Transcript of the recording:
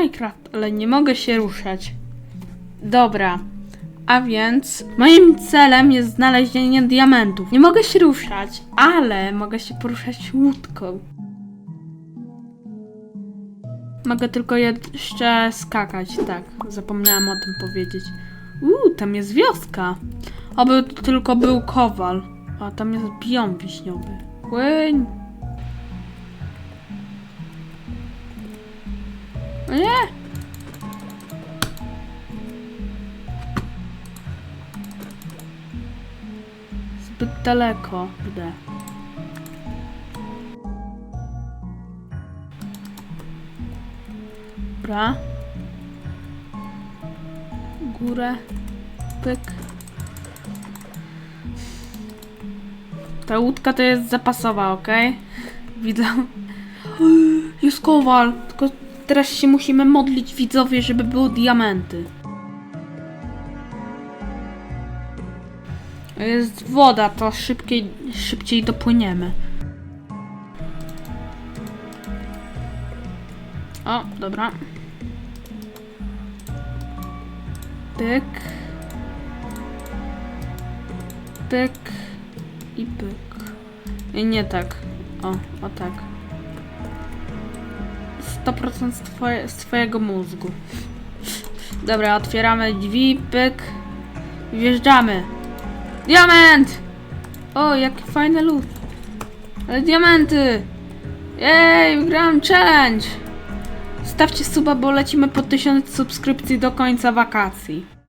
Minecraft, ale nie mogę się ruszać. Dobra. A więc moim celem jest znalezienie diamentów. Nie mogę się ruszać, ale mogę się poruszać łódką. Mogę tylko jeszcze skakać, tak. Zapomniałam o tym powiedzieć. Uuu, tam jest wioska. Oby tylko był kowal. A tam jest biom wiśniowy. Płyń. Nie! Zbyt daleko, gdy. Dobra. Górę. Pyk. Ta łódka to jest zapasowa, ok? Widzę. Jest kowal. Tylko teraz się musimy modlić widzowie, żeby były diamenty. Jest woda, to szybciej, szybciej dopłyniemy. O, dobra. Pyk. Pyk. I pyk. I nie tak. O, o tak. 100% z, twoje, z twojego mózgu. Dobra, otwieramy drzwi, pyk. Wjeżdżamy. Diament! O, jaki fajny lód. Ale diamenty! Jej, wygrałem challenge! Stawcie suba, bo lecimy po 1000 subskrypcji do końca wakacji.